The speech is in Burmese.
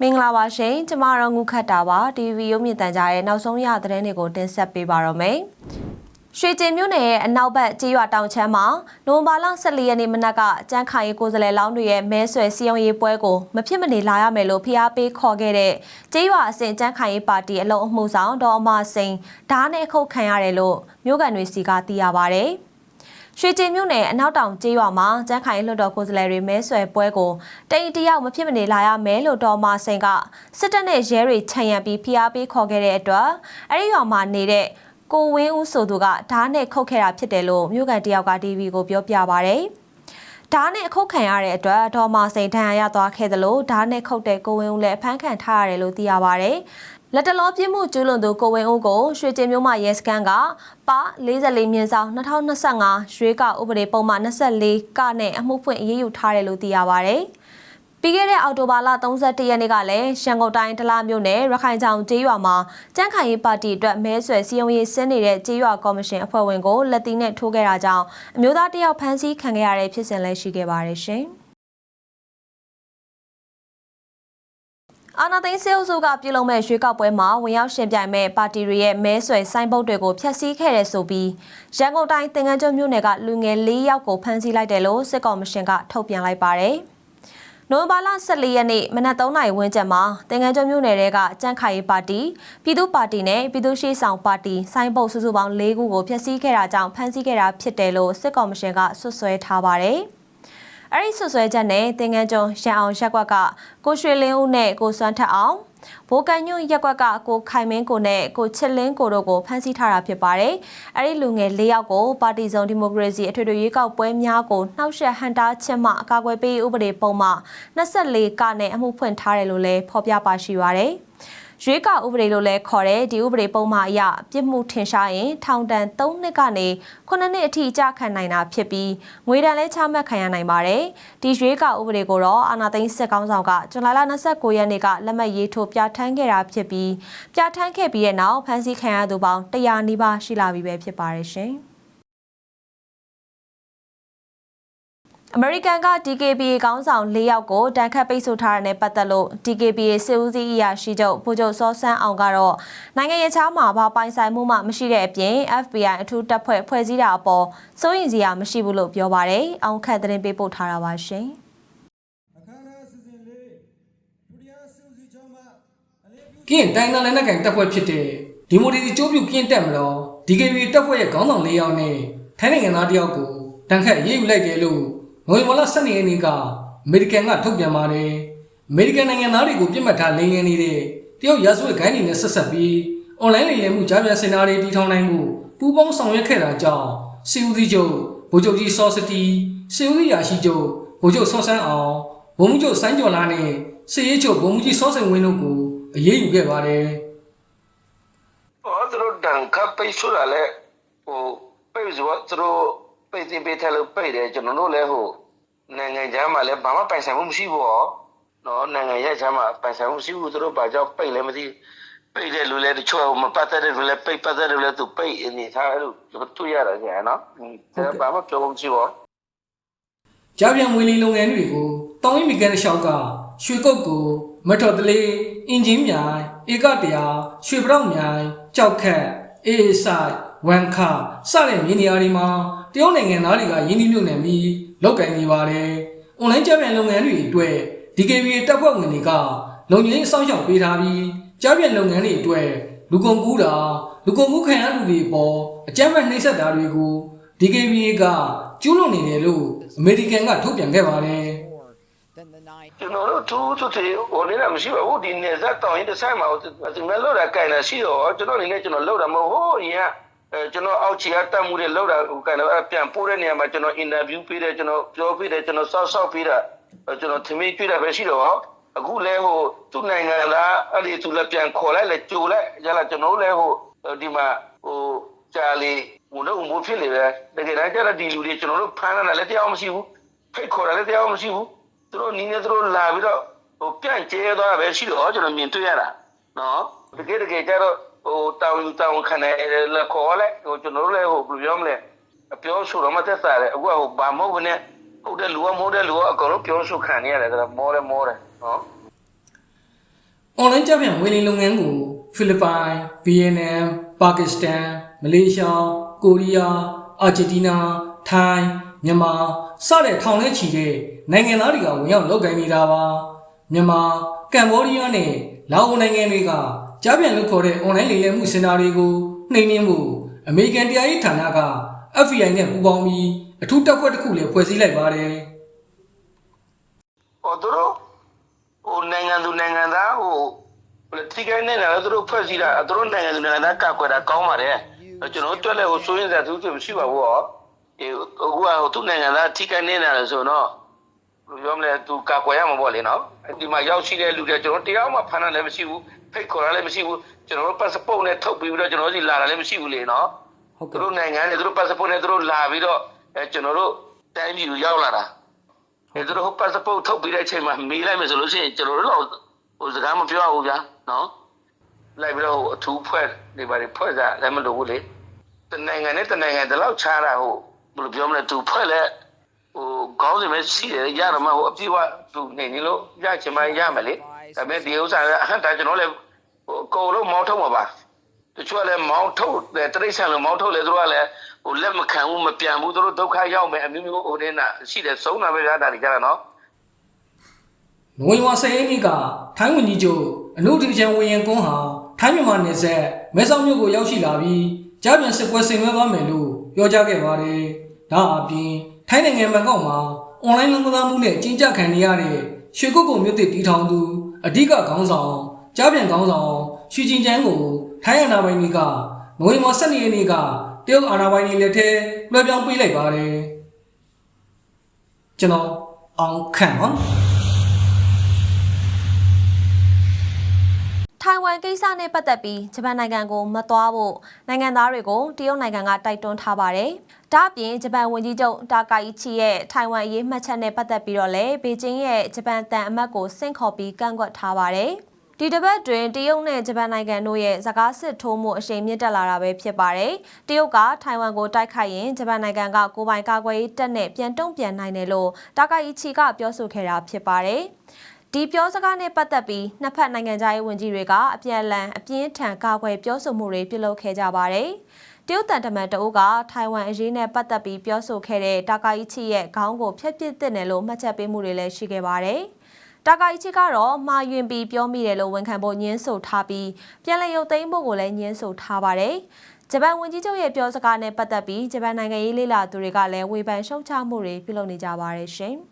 မင်္ဂလာပါရှင်ကျမတော့ငုခတ်တာပါ TV ရုပ်မြင်သံကြားရဲ့နောက်ဆုံးရသတင်းတွေကိုတင်ဆက်ပေးပါတော့မယ်ရွှေကျင်မြို့နယ်ရဲ့အနောက်ဘက်ကြေးရွာတောင်ချမ်းမှာနိုဝင်ဘာလ14ရက်နေ့မနက်ကကြမ်းခိုင်ရေးကိုယ်စားလှယ်လောင်းတွေရဲ့မဲဆွယ်စီယုံရေးပွဲကိုမဖြစ်မနေလာရမယ်လို့ဖိအားပေးခေါ်ခဲ့တဲ့ကြေးရွာအစဉ်ကြမ်းခိုင်ရေးပါတီအလုံးအမှုဆောင်ဒေါ်အမစိန်ဓာတ်နဲ့အခုတ်ခံရတယ်လို့မြို့ကန်တွေစီကသိရပါဗျ။ ရွှေကျင်မြို့နယ်အနောက်တောင်ကျေးရွာမှာကျန်းခိုင်လွှတ်တော်ကိုယ်စားလှယ်တွေမဲဆွယ်ပွဲကိုတိမ်တယောက်မဖြစ်မနေလာရမယ်လို့တော်မာစိန်ကစစ်တပ်နဲ့ရဲတွေခြံရံပြီးဖိအားပေးခေါ်ခဲ့တဲ့အတွက်အဲဒီရွာမှာနေတဲ့ကိုဝင်းဦးဆိုသူကဓာတ်နဲ့ခုတ်ခဲ့တာဖြစ်တယ်လို့မြို့ကန်တယောက်က TV ကိုပြောပြပါဗျ။ဓာတ်နဲ့အခုတ်ခံရတဲ့အတွက်ဒေါ်မာစိန်ဒဏ်ရာရသွားခဲ့သလိုဓာတ်နဲ့ခုတ်တဲ့ကိုဝင်းဦးလည်းအဖမ်းခံထားရတယ်လို့သိရပါဗျ။ လက်တလောပြစ်မှုကျူးလွန်သူကိုဝင်းဦးကိုရွှေကျင်မြို့မှာရဲစခန်းကပါ44မြင်းဆောင်2025ရွေးကောက်ဥပဒေပုံမှန်24ကနဲ့အမှုဖွင့်အရေးယူထားတယ်လို့သိရပါဗျ။ပြီးခဲ့တဲ့အောက်တိုဘာလ31ရက်နေ့ကလည်းရန်ကုန်တိုင်းဒလမြို့နယ်ရခိုင်ချောင်ကျေးရွာမှာကြန့်ခိုင်ရေးပါတီအတွက်မဲဆွယ်စည်းရုံးရေးဆင်းနေတဲ့ကျေးရွာကော်မရှင်အဖွဲ့ဝင်ကိုလက်တီနဲ့ထိုးခဲ့တာကြောင့်အမျိုးသားတယောက်ဖမ်းဆီးခံခဲ့ရတဲ့ဖြစ်စဉ်လည်းရှိခဲ့ပါတယ်ရှင်။ အာနာသိန်းစေအုပ်စုကပြုလုပ်မဲ့ရွေးကောက်ပွဲမှာဝင်ရောက်ရှင်ပြိုင်မဲ့ပါတီတွေရဲ့မဲဆွယ်စိုင်းပုတ်တွေကိုဖျက်ဆီးခဲ့တဲ့ဆိုပြီးရန်ကုန်တိုင်းတင်ငန်းကျွန်းမြို့နယ်ကလူငယ်၄ယောက်ကိုဖမ်းဆီးလိုက်တယ်လို့စစ်ကောင်မရှင်ကထုတ်ပြန်လိုက်ပါတယ်။နိုဝင်ဘာလ14ရက်နေ့မနက်3နာရီဝန်းကျင်မှာတင်ငန်းကျွန်းမြို့နယ်ကကြန့်ခိုင်ရေးပါတီပြည်သူ့ပါတီနဲ့ပြည်သူ့ရှိဆောင်ပါတီစိုင်းပုတ်စုစုပေါင်း၄ခုကိုဖျက်ဆီးခဲ့တာကြောင့်ဖမ်းဆီးခဲ့တာဖြစ်တယ်လို့စစ်ကောင်မရှင်ကဆွဆွဲထားပါတယ်။ အဲ့ဒီဆွဆွဲချက်နဲ့တင်ငန်းကျွန်းရန်အောင်ရက်ကွက်ကကိုရွှေလင်းဦးနဲ့ကိုစွမ်းထက်အောင်ဘိုးကန်ညွန့်ရက်ကွက်ကကိုခိုင်မင်းကိုနဲ့ကိုချစ်လင်းကိုတို့ကိုဖမ်းဆီးထားတာဖြစ်ပါတယ်။အဲ့ဒီလူငယ်၄ယောက်ကိုပါတီစုံဒီမိုကရေစီအထွေထွေရွေးကောက်ပွဲများကိုနှောက်ယှက်ဟန်တာချက်မှအကာအကွယ်ပေးဥပဒေပုံမှ24ကနဲ့အမှုဖွင့်ထားတယ်လို့လည်းဖော်ပြပါရှိပါတယ်။ ရွေးကောက်ဥပဒေလို့လည်းခေါ်တဲ့ဒီဥပဒေပုံမှန်အရပြစ်မှုထင်ရှားရင်ထောင်ဒဏ်3နှစ်ကနေ9နှစ်အထိကြာခံနိုင်တာဖြစ်ပြီးငွေဒဏ်လည်းချမှတ်ခံရနိုင်ပါတယ်။ဒီရွေးကောက်ဥပဒေကိုတော့အာဏာသိမ်းစစ်ကောင်ဆောင်ကဇွန်လ29ရက်နေ့ကလက်မှတ်ရေးထိုးပြဋ္ဌာန်းခဲ့တာဖြစ်ပြီးပြဋ္ဌာန်းခဲ့ပြီးတဲ့နောက်ဖမ်းဆီးခံရသူပေါင်း100နီးပါးရှိလာပြီပဲဖြစ်ပါတယ်ရှင်။ အမေရိကန်က DKBA ကောင်းဆောင် ၄ ယောက်ကိုတန်ခတ်ပိတ်ဆို့ထားတဲ့ပတ်သက်လို့ DKBA စစ်ဦးစီးအရာရှိချုပ်ဗိုလ်ချုပ်စောဆန်းအောင်ကတော့နိုင်ငံရေးချားမှာဘာပိုင်ဆိုင်မှုမှမရှိတဲ့အပြင် FBI အထူးတပ်ဖွဲ့ဖွဲ့စည်းတာအပေါ်စိုးရိမ်စရာမရှိဘူးလို့ပြောပါတယ်။အောင်ခတ်သတင်းပေးပို့ထားတာပါရှင်။အခမ်းအနားအစီအစဉ်လေးဒုတိယစုစည်းချုပ်မှအလေးပြုကင်းတိုင်းသားလက်နက်ကိုင်တပ်ဖွဲ့ဖြစ်တဲ့ဒီမိုဒီစီကျိုးပြုကင်းတက်မတော် DKB တပ်ဖွဲ့ရဲ့ခေါင်းဆောင်၄ယောက်နဲ့ထိုင်းနိုင်ငံသားတစ်ယောက်ကိုတန်ခတ်ရေးယူလိုက်တယ်လို့ နိုဝင်ဘာလ12ရက်နေ့ကအမေရိကန်ကထုတ်ပြန်ပါတယ်။အမေရိကန်နိုင်ငံသားတွေကိုပြစ်မှတ်ထားလိမ်လည်နေတဲ့တရုတ်ရာဇဝတ်ဂိုင်းတွေနဲ့ဆက်ဆက်ပြီးအွန်လိုင်းလိမ်လည်မှုကြားပြန်စင်တာတွေတည်ထောင်နိုင်မှုပူးပေါင်းဆောင်ရွက်ခဲ့တာကြောင့်စီဦးစီးချုပ်ဗိုလ်ချုပ်ကြီးစောစတီစီဦးစီးရာရှိချုပ်ဗိုလ်ချုပ်စောဆန်းအောင်ဗိုလ်မှူးချုပ်ဆိုင်းကျော်လာနဲ့စစ်ရေးချုပ်ဗိုလ်မှူးကြီးစောစိန်ဝင်းတို့ကိုအရေးယူခဲ့ပါတယ်။ဟောသူတို့ဒဏ်ခတ်ပိတ်ဆို့တာလဲဟိုပိတ်ဆိုတော့သူတို့ ပိတ်တင်ပေးတယ်လို့ပိတ်တယ်ကျွန်တော်တို့လည်းဟိုနိုင်ငံခြားမှာလည်းဘာမှပိုင်ဆိုင်မှုမရှိဘူးဟောနော်နိုင်ငံရဲ့ခြားမှာပိုင်ဆိုင်မှုမရှိဘူးသူတို့ဘာကြောင့်ပိတ်လဲမသိပိတ်တဲ့လူလည်းတချို့မပတ်သက်တဲ့လူလည်းပိတ်ပတ်သက်တဲ့လူလည်းသူပိတ်နေထားတယ်လို့တွေ့ရတယ်ကြာနော်ဒါဘာမှပြောလို့မရှိဘူးကြားပြန်ဝင်လီလုပ်ငန်းတွေကိုတောင်းရင်မီကန်ရှောက်ကရွှေကုတ်ကိုမထော်တလေးအင်ဂျင်မြိုင်ဧကတရာရွှေပြောက်မြိုင်ကြောက်ခက်အေးဆိုင်ဝန်ခစတဲ့မြေနေရာတွေမှာ တရုတ်နိုင်ငံသားတွေကရင်းနှီးမြှုပ်နှံပြီးလုပ်ကိုင်နေပါတယ်။အွန်လိုင်းကြားပြန်လုပ်ငန်းတွေအတွက် DKBA တပ်ဖွဲ့ဝင်တွေကလုံခြုံရေးအစောင့်ရှောက်ပေးထားပြီးကြားပြန်လုပ်ငန်းတွေအတွက်လူကုန်ကူးတာလူကုန်ကူးခံရသူတွေပေါ်အကြမ်းဖက်နှိပ်စက်တာတွေကို DKBA ကကျူးလွန်နေတယ်လို့အမေရိကန်ကထုတ်ပြန်ခဲ့ပါတယ် than the night ကျွန်တော်တို့သူသူတေဟိုနေတာမရှိပါဘူးဒီနေဇက်တောင်ရင်တစ်ဆိုင်မှာသူငါလောက်တာကြိုင်တာရှိတော့ကျွန်တော်အနေနဲ့ကျွန်တော်လောက်တာမဟုတ်ဟိုရင် အဲကျွန်တော်အောက်ခြေကတတ်မှုတွေလောက်တာဟိုကန်တော့ပြန်ပို့တဲ့နေရာမှာကျွန်တော်အင်တာဗျူးပေးတယ်ကျွန်တော်ပြောပေးတယ်ကျွန်တော်စောက်စောက်ပေးတာကျွန်တော်သမီးပြတာပဲရှိတော့အခုလဲဟိုသူ့နိုင်ငံလားအဲ့ဒီသူလည်းပြန်ခေါ်လိုက်လဲကြိုလိုက်ရလာကျွန်တော်လဲဟိုဒီမှာဟိုကြာလီဟိုတော့မိုးဖြစ်နေပဲတကယ်တမ်းကျတော့ဒီလူတွေကျွန်တော်တို့ဖမ်းလာတာလည်းတရားမရှိဘူးဖိတ်ခေါ်တာလည်းတရားမရှိဘူးသူတို့နီးနေသူတို့လာပြီးတော့ဟိုပြန့်ကျဲသွားတာပဲရှိတော့ကျွန်တော်မြင်တွေ့ရတာနော်တကယ်တကယ်ကျတော့ ဟိုတောင်တောင်ခနဲ့လက်ခေါ်လဲဟိုကျွန်တော်တို့လည်းဟိုဘယ်လိုပြောမလဲအပြောဆိုတော့မသက်သာတယ်အခုကဟိုဘာမဟုတ်ဘူးနဲ့ဟုတ်တယ်လူကမဟုတ်တယ်လူကအကုန်လုံးပြောဆိုခံနေရတယ်ဆိုတော့မောတယ်မောတယ်နော်အွန်လိုင်းကြပြန်ငွေလိမ်လုပ်ငန်းကိုဖိလစ်ပိုင်၊ဗီယက်နမ်၊ပါကစ္စတန်၊မလေးရှား၊ကိုရီးယား၊အာဂျင်တီးနား၊ထိုင်း၊မြန်မာစတဲ့ထောင်ထဲချီတဲ့နိုင်ငံသားတွေကဝင်ရောက်လုပ်ကိုင်နေတာပါမြန်မာကမ်ဘောဒီးယားနဲ့လာအိုနိုင်ငံတွေက ကြားပြန်လုပ်ခေါ်တဲ့အွန်လိုင်းလိမ်လည်မှုစင်တာတွေကိုနှိမ်နင်းဖို့အမေရိကန်တရားရေးဌာနက FBI နဲ့ပူးပေါင်းပြီးအထူးတပ်ဖွဲ့တစ်ခုလည်းဖွဲ့စည်းလိုက်ပါတယ်ဟောသူတို့ဟိုနိုင်ငံသူနိုင်ငံသားဟိုဘယ်လိုထိခိုက်နေတာလဲသူတို့ဖွဲ့စည်းတာသူတို့နိုင်ငံသူနိုင်ငံသားကကွယ်တာကောင်းပါတယ်ကျွန်တော်တို့တွက်လဲဟိုစိုးရင်စရာသူတို့မရှိပါဘူးဟောဒီအခုကဟိုသူနိုင်ငံသားထိခိုက်နေတာလဲဆိုတော့ဘယ်လိုပြောမလဲသူကကွယ်ရမှာပေါ့လေနော် ဒီမှာရောက်ရှိတဲ့လူတွေကျွန်တော်တရားမှဖမ်းတာလည်းမရှိဘူးဖိတ်ခေါ်တာလည်းမရှိဘူးကျွန်တော်တို့ passport နဲ့ထုတ်ပြီးတော့ကျွန်တော်တို့စီလာတာလည်းမရှိဘူးလေနော်ဟုတ်သူကဲ့တို့နိုင်ငံနဲ့သူတို့ passport နဲ့သူတို့လာပြီးတော့အဲကျွန်တော်တို့တိုင်းပြည်ကိုရောက်လာတာအဲသူတို့ passport ထုတ်ပြီးတဲ့အချိန်မှာမေးလိုက်မယ်ဆိုလို့ရှိရင်ကျွန်တော်တို့တော့ဟိုစကားမပြောဘူးဗျာနော်လိုက်ပြီးတော့ဟိုအထူးဖွဲ့ဒီပါတွေဖွဲ့စားလည်းမလိုဘူးလေတနိုင်ငံနဲ့တနိုင်ငံတလောက်ခြားတာဟိုဘယ်လိုပြောမလဲသူဖွဲ့လဲ ဟိုခေါင်းစဉ်ပဲရှိတယ်ရတော့မှဟိုအပြည့်အဝသူနေနေလို့ရချင်မှရမယ်လေဒါပေမဲ့ဒီဥစ္စာကအဟံဒါကျွန်တော်လည်းဟိုအကုန်လုံးမောင်းထုတ်မှာပါတချို့ကလည်းမောင်းထုတ်တယ်တရိษံလိုမောင်းထုတ်လေသူတို့ကလည်းဟိုလက်မခံဘူးမပြန်ဘူးသူတို့ဒုက္ခရောက်မယ်အမျိုးမျိုးဟိုတင်းတာရှိတယ်ဆုံးတာပဲရတာတွေကြတာနော်နိုဝင်ဘာ10ရက်နေ့ကထိုင်းဝန်ကြီးချုပ်အနုဒိချန်ဝီယန်ကွန်းဟာထိုင်းမြန်မာနယ်စပ်မဲဆောက်မြို့ကိုရောက်ရှိလာပြီးကြားပြန်စစ်ပွဲဆင်နွှဲသွားမယ်လို့ပြောကြားခဲ့ပါတယ်။ဒါအပြင် ထိုင်းနိုင်ငံဘန်ကောက်မှာအွန်လိုင်းလုံခြုံမှုနဲ့ကြီးကြပ်ခံနေရတဲ့ရွှေကုတ်ကုံမြို့သစ်တီထောင်သူအဓိကခေါင်းဆောင်ကြားပြန်ခေါင်းဆောင်ရွှေချင်းချန်းကိုထိုင်းအာဏာပိုင်တွေကနိုဝင်ဘာ12ရက်နေ့ကတရုတ်အာဏာပိုင်တွေလက်ထဲလွှဲပြောင်းပေးလိုက်ပါတယ်။ကျွန်တော်အောင်ခန့်ပါ ထိုင်ဝမ်ကိစ္စနဲ့ပတ်သက်ပြီးဂျပန်နိုင်ငံကိုမသွားဖို့နိုင်ငံသားတွေကိုတရုတ်နိုင်ငံကတိုက်တွန်းထားပါတယ်။ဒါ့အပြင်ဂျပန်ဝန်ကြီးချုပ်တာကာအီချီရဲ့ထိုင်ဝမ်အရေးမှတ်ချက်နဲ့ပတ်သက်ပြီးတော့လည်းဘေကျင်းရဲ့ဂျပန်တန်အမတ်ကိုဆင့်ခေါ်ပြီးကန့်ကွက်ထားပါတယ်။ဒီတစ်ပတ်တွင်တရုတ်နဲ့ဂျပန်နိုင်ငံတို့ရဲ့စကားစစ်ထိုးမှုအရှိန်မြင့်တက်လာတာပဲဖြစ်ပါတယ်။တရုတ်ကထိုင်ဝမ်ကိုတိုက်ခိုက်ရင်ဂျပန်နိုင်ငံကကိုယ်ပိုင်ကာကွယ်ရေးတပ်နဲ့ပြန်တုံ့ပြန်နိုင်တယ်လို့တာကာအီချီကပြောဆိုခဲ့တာဖြစ်ပါတယ်။ ဒီပြောစကားနဲ့ပတ်သက်ပြီးနှစ်ဖက်နိုင်ငံသားရေးဝန်ကြီးတွေကအပြန်အလှန်အပြင်းထန်ကာကွယ်ပြောဆိုမှုတွေပြုလုပ်ခဲ့ကြပါတယ်။တရုတ်တန်တမန်တအုပ်ကထိုင်ဝမ်အရေးနဲ့ပတ်သက်ပြီးပြောဆိုခဲ့တဲ့တာကာအီချီရဲ့ခေါင်းကိုဖျက်ပစ်တဲ့နယ်လို့မှတ်ချက်ပေးမှုတွေလည်းရှိခဲ့ပါတယ်။တာကာအီချီကတော့မှာယွင်ပြီးပြောမိတယ်လို့ဝန်ခံဖို့ညင်းဆိုထားပြီးပြန်လည်ရုပ်သိမ်းဖို့ကိုလည်းညင်းဆိုထားပါတယ်။ဂျပန်ဝန်ကြီးချုပ်ရဲ့ပြောစကားနဲ့ပတ်သက်ပြီးဂျပန်နိုင်ငံရေးလေလာသူတွေကလည်းဝေဖန်ရှုတ်ချမှုတွေပြုလုပ်နေကြပါတယ်ရှင်။